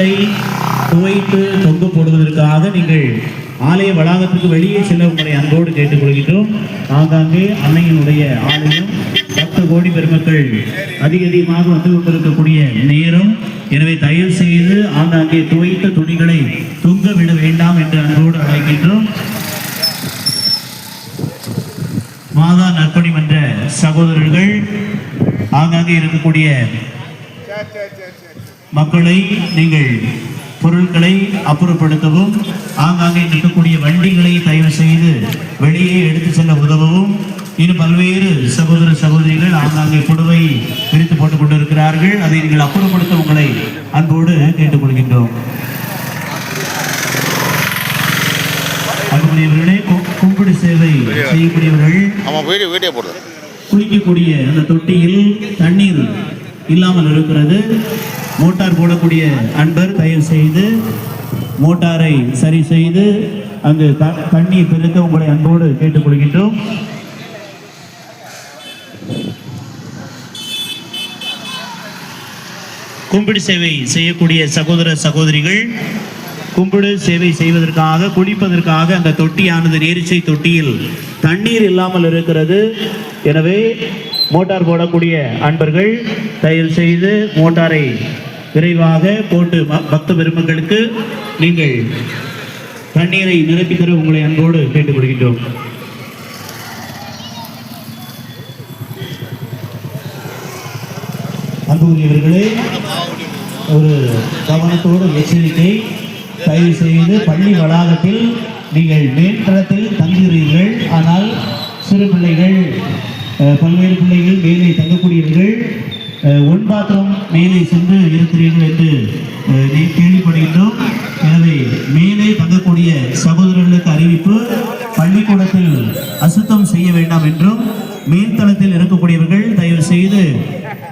துணிகளை துவைத்து தொங்க போடுவதற்காக நீங்கள் ஆலய வளாகத்துக்கு வெளியே செல்ல உங்களை அன்போடு கேட்டுக்கொள்கின்றோம். ஆங்காங்கே அன்னையினுடைய ஆலயம். பத்து கோடி பெருமக்கள் அதிக அதிகமாக வந்து கொண்டிருக்கக்கூடிய நேரம். எனவே தயவு செய்து ஆங்காங்கே துவைத்த துணிகளை தொங்க விட வேண்டாம் என்று அன்போடு அழைக்கின்றோம். மாதா நற்பணி மன்ற சகோதரர்கள் ஆங்காங்கே இருக்கக்கூடிய மக்களை நீங்கள் பொருட்களை அப்புறப்படுத்தவும் ஆங்காங்கே நிற்கக்கூடிய வண்டிகளை தயவு செய்து வெளியே எடுத்து செல்ல உதவவும். இன்னும் பல்வேறு சகோதர சகோதரிகள் ஆங்காங்கே புடவை விரித்து போட்டுக் கொண்டிருக்கிறார்கள். அதை நீங்கள் அப்புறப்படுத்த உங்களை அன்போடு கேட்டுக்கொள்கின்றோம். அன்புடையவர்களே கும்பிடு சேவை செய்யக்கூடியவர்கள் குளிக்கக்கூடிய அந்த தொட்டியில் தண்ணீர் இல்லாமல் இருக்கிறது. மோட்டார் போடக்கூடிய அன்பர் தயவு செய்து மோட்டாரை சரி செய்து அங்கு த- தண்ணீர் பெருக்க உங்களை அன்போடு கேட்டுக்கொள்கின்றோம். கும்பிடு சேவை செய்யக்கூடிய சகோதர சகோதரிகள் கும்பிடு சேவை செய்வதற்காக குளிப்பதற்காக அந்த தொட்டியானது நேரிசை தொட்டியில் தண்ணீர் இல்லாமல் இருக்கிறது. எனவே மோட்டார் போடக்கூடிய அன்பர்கள் தயவு செய்து மோட்டாரை விரைவாக போட்டு பக்த பெருமக்களுக்கு நீங்கள் தண்ணீரை நிரப்பி தர உங்களை அன்போடு கேட்டுக்கொள்கின்றோம். அன்புரியவர்களே ஒரு கவனத்தோடு எச்சரிக்கை தயவு செய்து பள்ளி வளாகத்தில் நீங்கள் மேல்தளத்தில் தங்குகிறீர்கள். ஆனால் சிறு பிள்ளைகள் பல்வேறு பிள்ளைகள் மேலே தங்கக்கூடியவர்கள் உன் ஒன் பாத்திரம் மேலே சென்று இருக்கிறீர்கள் என்று நீ- கேள்விப்படுகின்றோம். எனவே மேலே தங்கக்கூடிய சகோதரர்களுக்கு அறிவிப்பு பள்ளிக்கூடத்தில் அசுத்தம் செய்ய வேண்டாம் என்றும் மேல்தளத்தில் இருக்கக்கூடியவர்கள் தயவு செய்து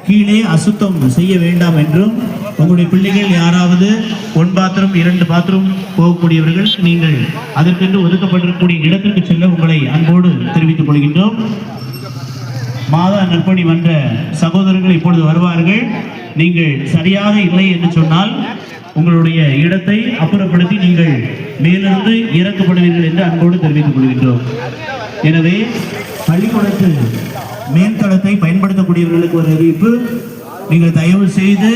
கீழே அசுத்தம் செய்ய வேண்டாம் என்றும் உங்களுடைய பிள்ளைகள் யாராவது ஒன் பாத்திரம் இரண்டு பாத்ரூம் போகக்கூடியவர்கள் நீங்கள் அதற்கென்று ஒதுக்கப்பட்டிருக்கக்கூடிய இடத்திற்கு செல்ல உங்களை அன்போடு தெரிவித்துக் கொள்கின்றோம். மாதா நற்பணி வந்த சகோதரர்கள் இப்பொழுது வருவார்கள். நீங்கள் சரியாக இல்லை என்று சொன்னால் உங்களுடைய இடத்தை அப்புறப்படுத்தி நீங்கள் மேலிருந்து இறக்கப்படுவீர்கள் என்று அன்போடு தெரிவித்துக் கொள்கின்றோம். எனவே பள்ளிக்கூடத்தில் மேல்தளத்தை பயன்படுத்தக்கூடியவர்களுக்கு ஒரு அறிவிப்பு. நீங்கள் தயவு செய்து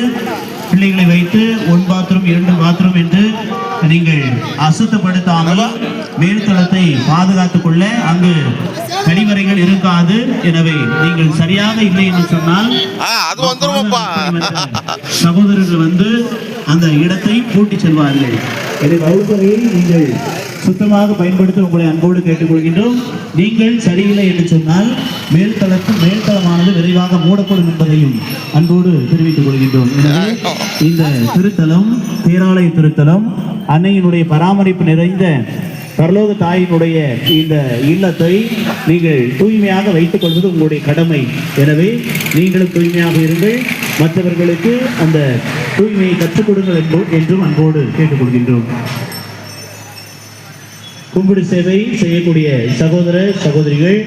பிள்ளைகளை வைத்து ஒன் பாத்ரூம் இரண்டு பாத்ரூம் என்று நீங்கள் அசுத்தப்படுத்தாமல் மேல்தளத்தை பாதுகாத்துக் கொள்ள அங்கு கழிவறைகள் இருக்காது. எனவே நீங்கள் சரியாக இல்லை என்று சொன்னால் சகோதரர்கள் வந்து அந்த இடத்தை பூட்டி செல்வார்கள். எனவே வகுப்பறையை நீங்கள் சுத்தமாக பயன்படுத்த உங்களை அன்போடு கேட்டுக்கொள்கின்றோம். நீங்கள் சரியில்லை என்று சொன்னால் மேல்தளத்து மேல்தளமானது விரைவாக மூடப்படும் என்பதையும் அன்போடு தெரிவித்துக் கொள்கின்றோம். எனவே இந்த திருத்தலம் பேராலய திருத்தலம் அன்னையினுடைய பராமரிப்பு நிறைந்த பரலோக தாயினுடைய இந்த இல்லத்தை நீங்கள் தூய்மையாக வைத்துக் கொள்வது உங்களுடைய கடமை. எனவே நீங்களும் தூய்மையாக இருங்கள். மற்றவர்களுக்கு அந்த தூய்மையை கற்றுக் கொடுங்கள் என்போ- என்றும் அன்போடு கேட்டுக்கொள்கின்றோம். கும்பிடு சேவை செய்யக்கூடிய சகோதர சகோதரிகள்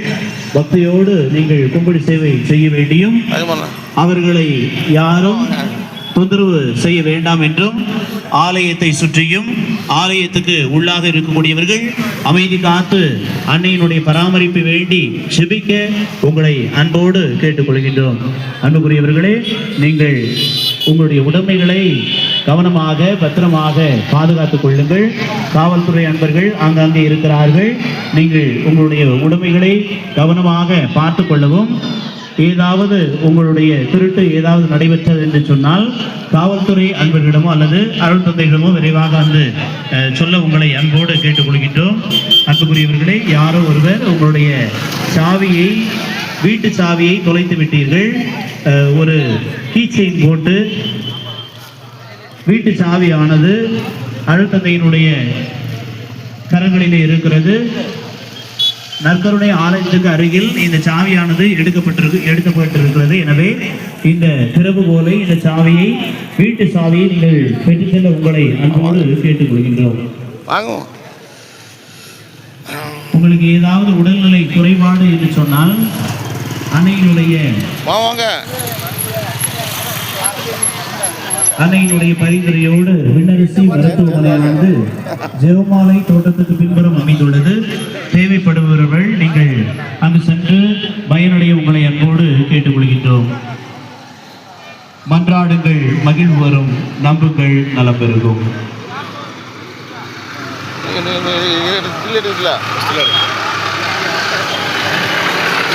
பக்தியோடு நீங்கள் கும்பிடு சேவை செய்ய வேண்டியும் அவர்களை யாரும் தொந்தரவு செய்ய வேண்டாம் என்றும் ஆலயத்தை சுற்றியும் ஆலயத்துக்கு உள்ளாக இருக்கக்கூடியவர்கள் அமைதி காத்து அன்னையினுடைய பராமரிப்பு வேண்டி செபிக்க உங்களை அன்போடு கேட்டுக்கொள்கின்றோம். அன்புக்குரியவர்களே நீங்கள் உங்களுடைய உடைமைகளை கவனமாக பத்திரமாக பாதுகாத்துக் கொள்ளுங்கள். காவல்துறை அன்பர்கள் ஆங்காங்கே இருக்கிறார்கள். நீங்கள் உங்களுடைய உடைமைகளை கவனமாக பார்த்து கொள்ளவும். ஏதாவது உங்களுடைய திருட்டு ஏதாவது நடைபெற்றது என்று சொன்னால் காவல்துறை அன்பர்களிடமோ அல்லது அருள் தந்தைகளிடமோ விரைவாக வந்து சொல்ல உங்களை அன்போடு கேட்டுக்கொள்கின்றோம். அன்புக்குரியவர்களே யாரோ ஒருவர் உங்களுடைய சாவியை வீட்டு சாவியை தொலைத்து விட்டீர்கள் ஒரு கீச்செயின் போட்டு வீட்டு சாவியானது அழுத்தந்தையினுடைய கரங்களிலே இருக்கிறது. நற்கருணை ஆலயத்துக்கு அருகில் இந்த சாவியானது எடுக்கப்பட்டிருக்கு எடுக்கப்பட்டிருக்கிறது. எனவே இந்த திறவுகோலை இந்த சாவியை வீட்டு சாவியை நீங்கள் பெற்றுச் செல்ல உங்களை அன்போடு கேட்டுக்கொள்கின்றோம். உங்களுக்கு ஏதாவது உடல்நிலை குறைபாடு என்று சொன்னால் வாங்க அன்னையினுடைய பரிந்துரையோடு விண்ணரசி மருத்துவமனையானது ஜெவமாலை தோட்டத்துக்கு பின்புறம் அமைந்துள்ளது தேவைப்படுபவர்கள் நீங்கள் அங்கு சென்று பயனடைய உங்களை அன்போடு கேட்டுக்கொள்கின்றோம் மன்றாடுங்கள் மகிழ்வு வரும் நம்புங்கள் நலம் பெருகும்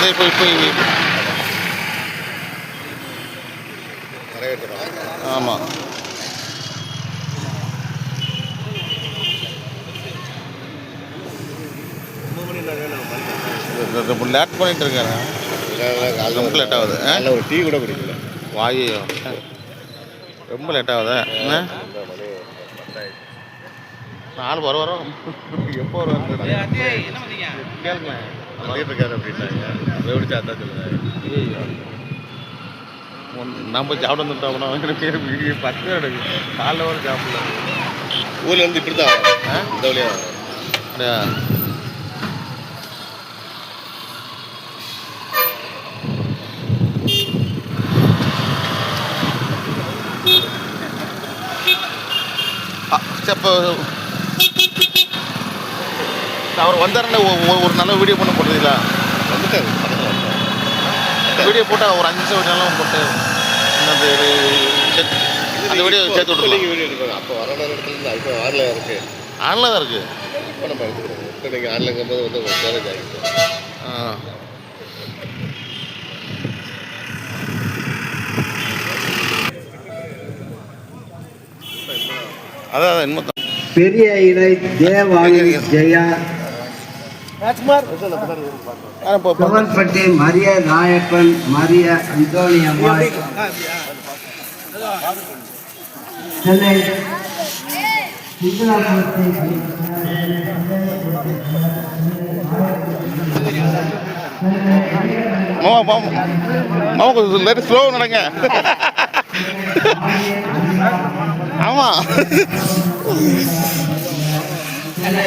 இந்த இப்போ இப்போ ஆமாம் லேட் பண்ணிட்டு இருக்கேன். ரொம்ப லேட் ஆகுது ஆ? ஒரு டீ கூட குடிக்கல. வாயு ரொம்ப லேட் ஆகுது? நாலு வர வரோம் எப்போ வரும் கேளுங்க வந்துட்டு இருக்காரு அப்படின்னாங்க. அதை விடுச்சு அதான் சொல்லுங்க நம்ம சாப்பிட வந்துட்டோம்னா எனக்கு பத்து எடுக்கு காலைல வர சாப்பிடல. ஊர்ல இருந்து இப்படி தான்? இந்த வழியா அப்படியா? அப்போ அவர் வந்தாருன்னா ஒரு நல்ல வீடியோ பண்ண போடுறீங்களா வந்துட்டாரு வீடியோ போட்டால் ஒரு அஞ்சு நிமிஷம் வீடியோலாம் போட்டு அந்த அந்த வீடியோ சேர்த்து விட்டுருலாம் வீடியோ அப்போ வர இடத்துல இருந்து இப்போ ஆன்ல இருக்கு. ஆன்லைன் தான் இருக்குது இப்போ நம்ம எடுத்துக்கிறோம். இப்போ நீங்கள் ஆன்லைங்கும் போது வந்து ஸ்டோரேஜ் ஆகிருக்கு ஆ. அதான் பெரிய இலை தேவாயு ஜெயா குமன்பட்டி மரிய நாயப்பன் மரிய அந்தோணியம்மாள் சென்னை மாமா மாமா மாமா கொஞ்சம் லேட்டு ஸ்லோ நடங்க. ஆமாம் சென்னை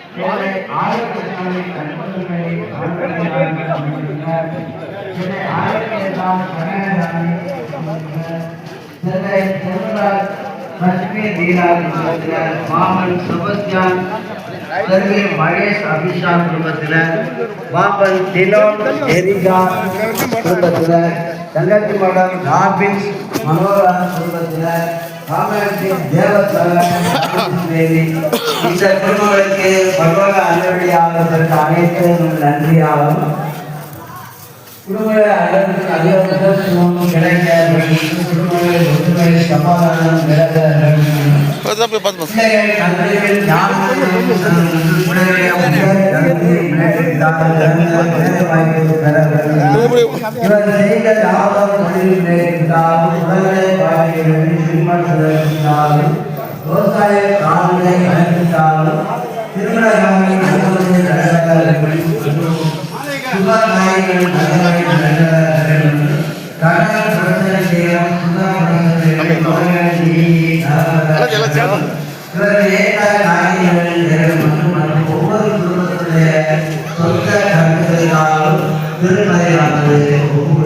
எஸ்சி ஜெயசா வேமாள் எங்கிட்ட அங்கிட்ட மாமன் செபஸ்டியான் சர்வே மகேஷ் அபிஷாக் குடும்பத்தினர் மாமன் திலோன் எரிகா குடும்பத்தினர் தங்கச்சி மடம் ராபின்ஸ் மனோரா குடும்பத்தினர் காமராஜின் தேவதேவி இந்த குடும்பங்களுக்கு பகவான அலுவலியாளர்களுக்கு அனைத்தும் நன்றியாகும் குடும்ப அளவுக்கு அதிக முக்கியத்துவம் கிடைக்க வேண்டும் குடும்பங்களில் ஒற்றுமை சமாதானம் நிலவ வேண்டும் பார்த்து பார்த்து பிள்ளைகள் கல்வியில் ஞானத்தையும் உடனடியாக கல்வி மேற்கொண்டால் வேலை வாய்ப்பு பெற வேண்டும் இவர் செய்த லாபம் தொழில் இருந்தாலும் உடலை வாழ்க்கையில் திருமணம் இருந்தாலும் விவசாய காலங்களை அழைத்தாலும் திருமண பிரச்சனை ஏற்ற காரியங்கள் ஒவ்வொரு குடும்பத்துடைய சொந்த கருத்துகளாலும்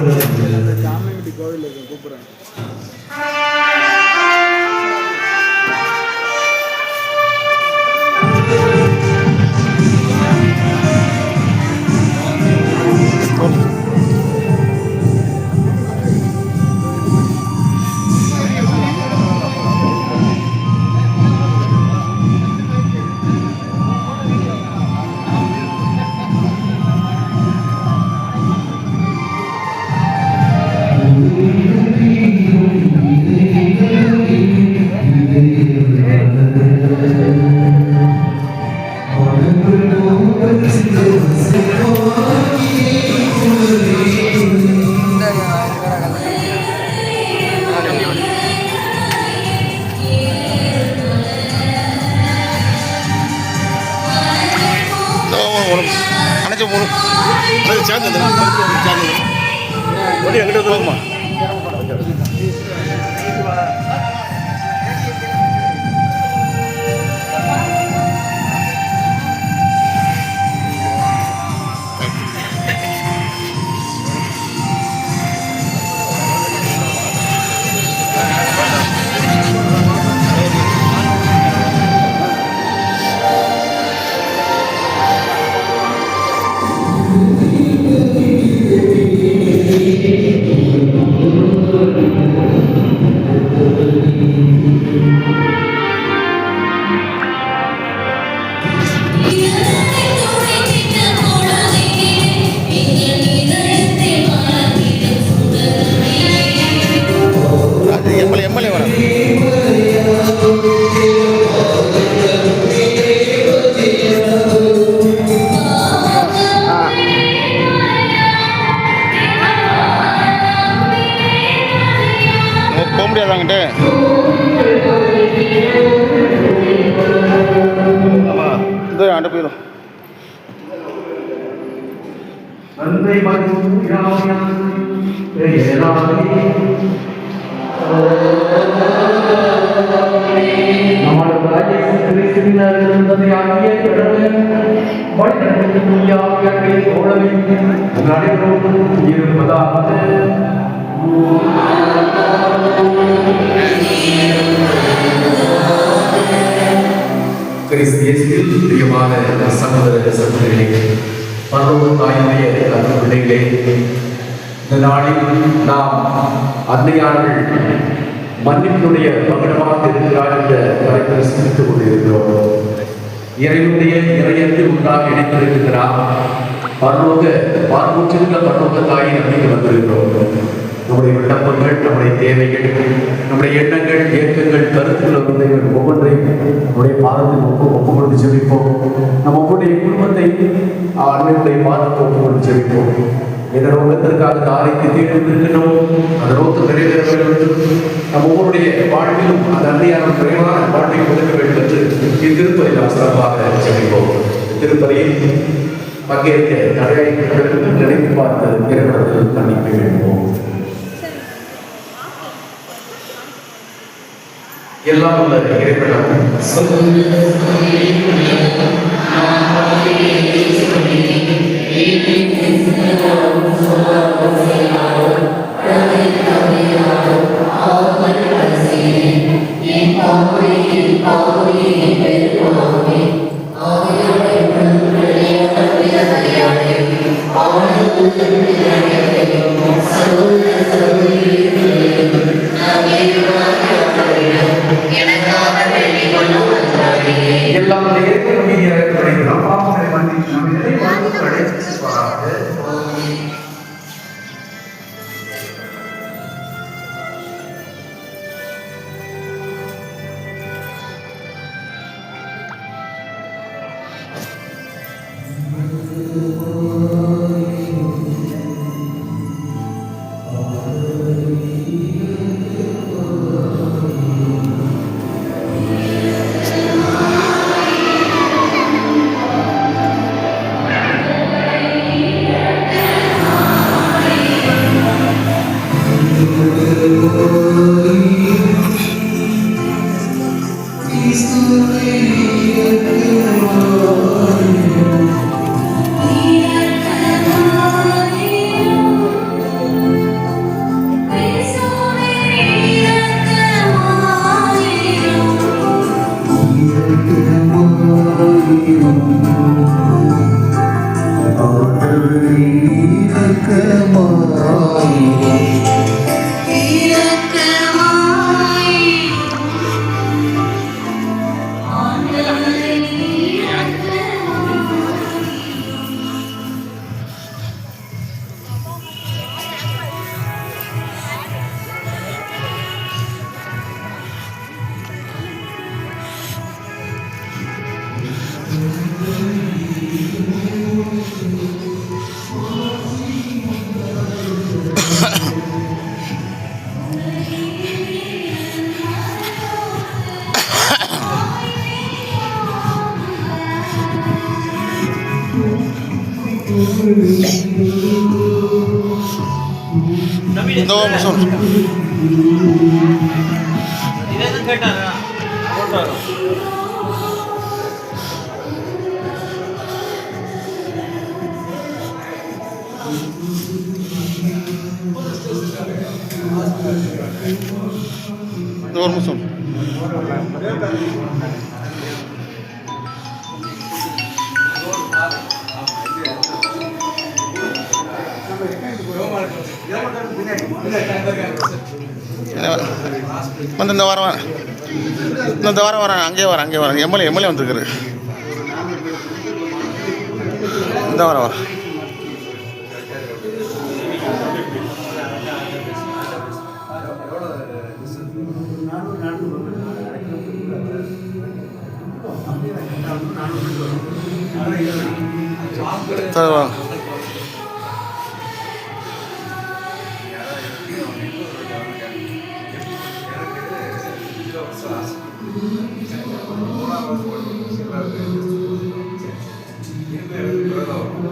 அணைச்சி சேர்ந்தது. சேர்ந்தது. வண்டி எங்கிட்ட போகுமா இருப்பதாக கிறிஸ்து பிரியமான சகோதர சகோதரிகளே பரவும் தாயுடைய அன்பு பிள்ளைகளே இந்த நாளில் நாம் அன்னையார்கள் மன்னிப்புடைய பகடமாக இருக்கிறார் என்ற தலைப்பில் சிந்தித்துக் கொண்டிருக்கிறோம். இறைவனுடைய இறையத்தை உண்டாக இணைந்திருக்கிறார் பரலோக பார்வற்றிருந்த பரலோக தாயை நம்பிக்கை வந்திருக்கிறோம். நம்முடைய விண்ணப்பங்கள் நம்முடைய தேவைகள் நம்முடைய எண்ணங்கள் இயக்கங்கள் கருத்துக்கள் வந்து ஒவ்வொன்றையும் நம்முடைய பாதத்தில் ஒப்பு ஒப்பு கொடுத்து ஜெபிப்போம் நம்ம ஒவ்வொருடைய குடும்பத்தை அன்னையுடைய பாதத்தை ஒப்பு கொடுத்து ஜெபிப்போம் இந்த நோக்கத்திற்காக இந்த ஆலைக்கு தேடி அந்த நோக்கம் நிறைவேற வேண்டும் நம்ம ஒவ்வொருடைய வாழ்விலும் அந்த அன்னையான குறைவான வாழ்வை கொடுக்க வேண்டும் என்று இத்திருப்பதை நாம் சிறப்பாக ஜெபிப்போம் திருப்பதியில் பங்கேற்க நிறைய நினைத்து பார்த்து இறைவனத்தில் மன்னிக்க வேண்டும் எல்லாம் உள்ள இறைவனம் இந்த ஒரு நிமிஷம் வந்து இந்த வாரம் வரேன் இந்த இந்த வாரம் வரேன். அங்கேயே வரேன் அங்கேயே வரேன். எம்எல்ஏ எம்எல்ஏ வந்துருக்குரு. இந்த வாரம் வரேன் சரி வாங்க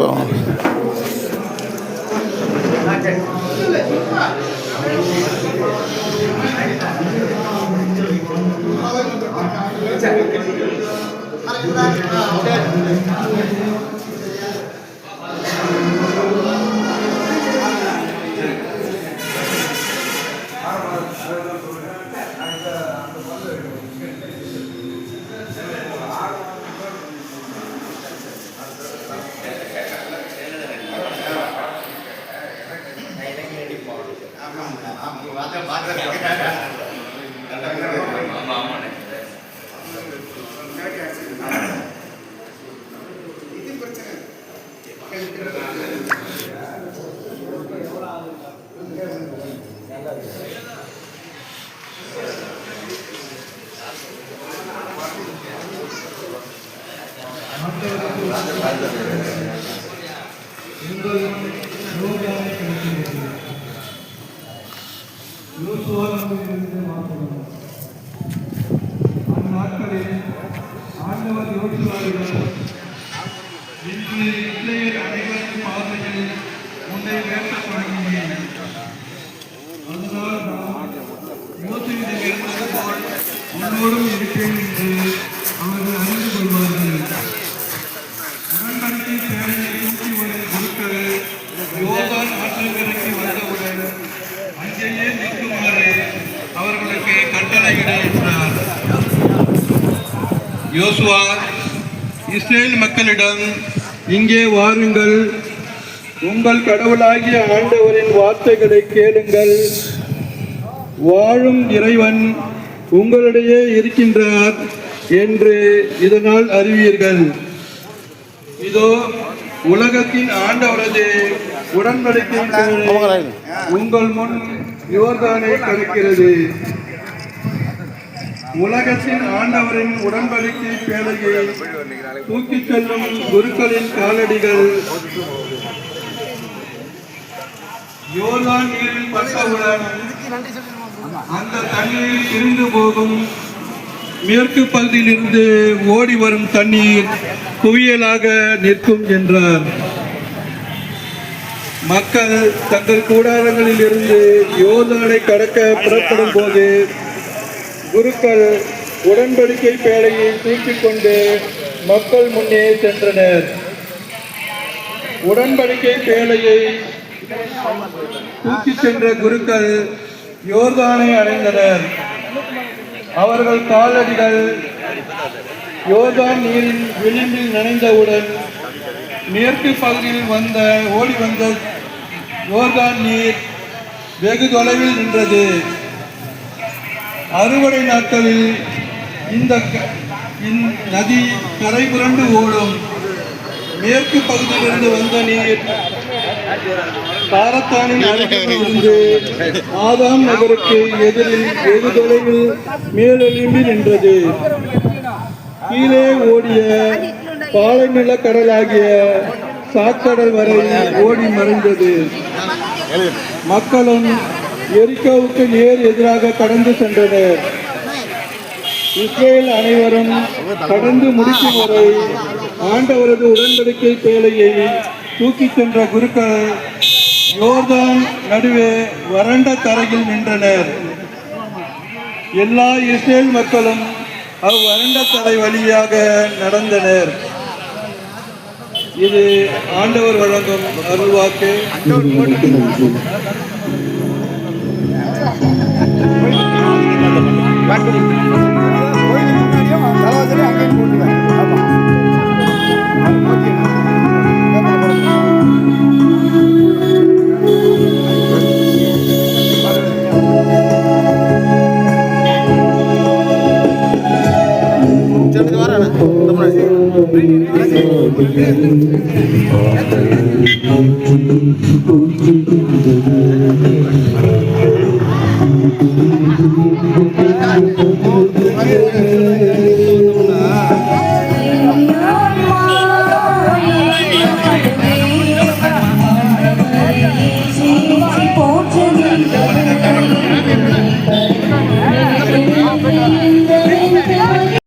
வாங்க Gracias. உன்னோடும் இருப்பேன் என்று அவர்கள் அறிந்து கொள்வார்கள். உடன்படிக்கை சேவையை தூக்கி வரும் குருக்கள் யோகா ஆற்றங்கரைக்கு வந்தவுடன் அங்கேயே நிற்குமாறு அவர்களுக்கு கட்டளையிட என்றார் யோசுவா இஸ்ரேல் மக்களிடம் இங்கே வாருங்கள். உங்கள் கடவுளாகிய ஆண்டவரின் வார்த்தைகளை கேளுங்கள். வாழும் இறைவன் உங்களிடையே இருக்கின்றார் என்று இதனால் அறிவீர்கள். இதோ உலகத்தின் ஆண்டவரது உடன்படிக்கை உங்கள் முன் யோர்தானை கழிக்கிறது உலகத்தின் ஆண்டவரின் உடன்படிக்கை பேழையை தூக்கிச் செல்லும் குருக்களின் காலடிகள். யோர்தான் நீரில் பட்டவுடன் அந்த தண்ணீர் பிரிந்து போகும் மேற்கு பகுதியிலிருந்து ஓடி வரும் தண்ணீர் குவியலாக நிற்கும் என்றார். மக்கள் தங்கள் கூடாரங்களில் இருந்து யோர்தானை கடக்க புறப்படும் போது குருக்கள் உடன்படிக்கை பேழையை தூக்கிக் கொண்டு மக்கள் முன்னே சென்றனர். உடன்படிக்கை பேழையை தூக்கிச் சென்ற குருக்கள் யோர்தானை அடைந்தனர். அவர்கள் காலடிகள் யோர்தான் நீரின் விளிம்பில் நனைந்தவுடன் மேற்கு பகுதியில் வந்த ஓடி வந்த யோர்தான் நீர் வெகு தொலைவில் நின்றது. அறுவடை நாட்களில் இந்த நதி கரை புரண்டு ஓடும். மேற்கு பகுதியிலிருந்து வந்த நீர் காரத்தானின் அருகில் ஆதாம் நகருக்கு எதிரில் வெகு தொலைவில் மேலெழும்பி நின்றது. கீழே ஓடிய பாலைநில கடலாகிய சாக்கடல் வரை ஓடி மறைந்தது. மக்களும் எரிக்காவுக்கு நேர் எதிராக கடந்து சென்றனர். இஸ்ரேல் அனைவரும் கடந்து முடிக்கும் வரை ஆண்டவரது உடன்படிக்கை பேழையை தூக்கிச் சென்ற குருக்கள் யோர்தான் நடுவே வறண்ட தரையில் நின்றனர். எல்லா இஸ்ரேல் மக்களும் அவ்வறண்ட தரை வழியாக நடந்தனர். இது ஆண்டவர் வழங்கும் அருள்வாக்கு. சரி